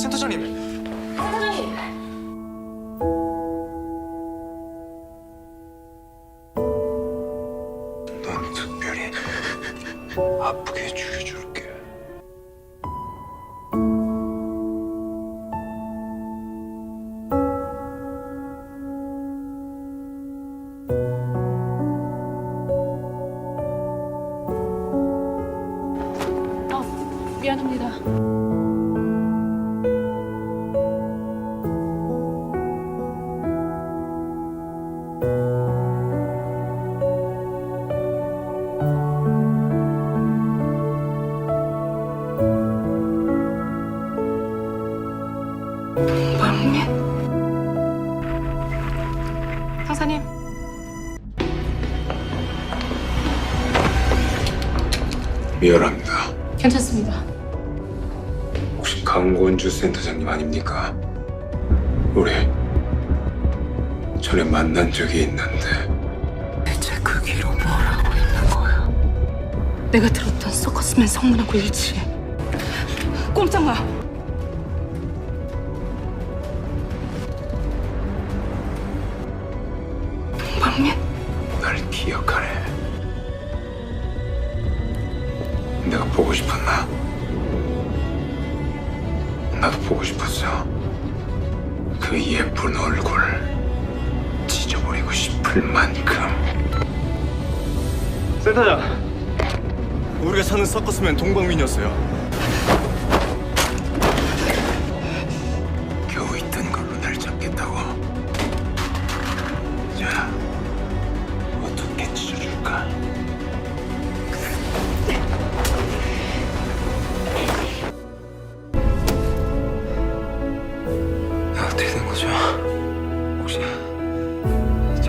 센터장님. 넌 특별히 아프게 죽여줄게. 미안합니다. 형사님 미안합니다. 괜찮습니다. 혹시 강권주 센터장님 아닙니까? 우리 전에 만난 적이 있는데 대체 그 귀로 뭘 하고 있는 거야? 내가 들었던 서커스맨 성문하고 일치해 꼼짝마 기억하네. 내가 보고 싶었나? 나도 보고 싶었어. 그 예쁜 얼굴 찢어버리고 싶을 만큼. 센터장. 우리가 찾는 서커스맨 동방민이었어요. 어떻게 된 거죠? 혹시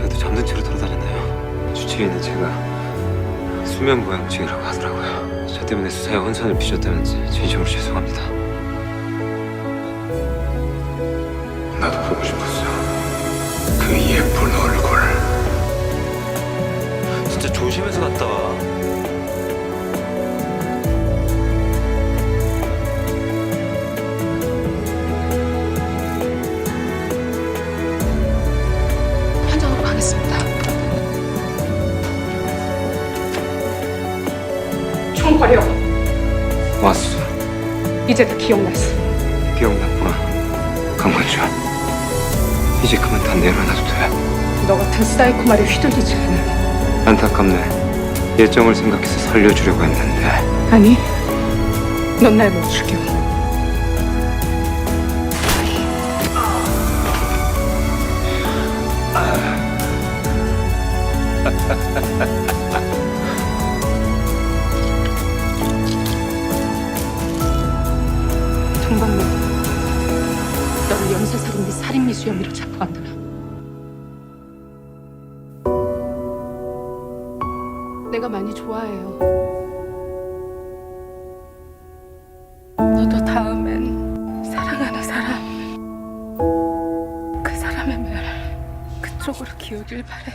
또 잠든 채로 돌아다녔나요? 주치의는 제가 수면 보양증이라고 하더라고요. 저 때문에 수사에 혼선을 빚었다는지 진심으로 죄송합니다. 나도 보고 싶었어. 그 예쁜 얼굴. 진짜 조심해서 갔다 와. 버려 왔어. 이제 다 기억났어 기억났구나. 강건주. 이제 그만 다 내려놔도 돼. 너 같은 사이코 말에 휘둘리지 않아 안타깝네. 예정을 생각해서 살려주려고 했는데. 아니 넌 날 못 죽여 및 살인미수 혐의로 체포한다 내가 많이 좋아해요. 너도 다음엔 사랑하는 사람 그 사람의 말 그쪽으로 기우길 바래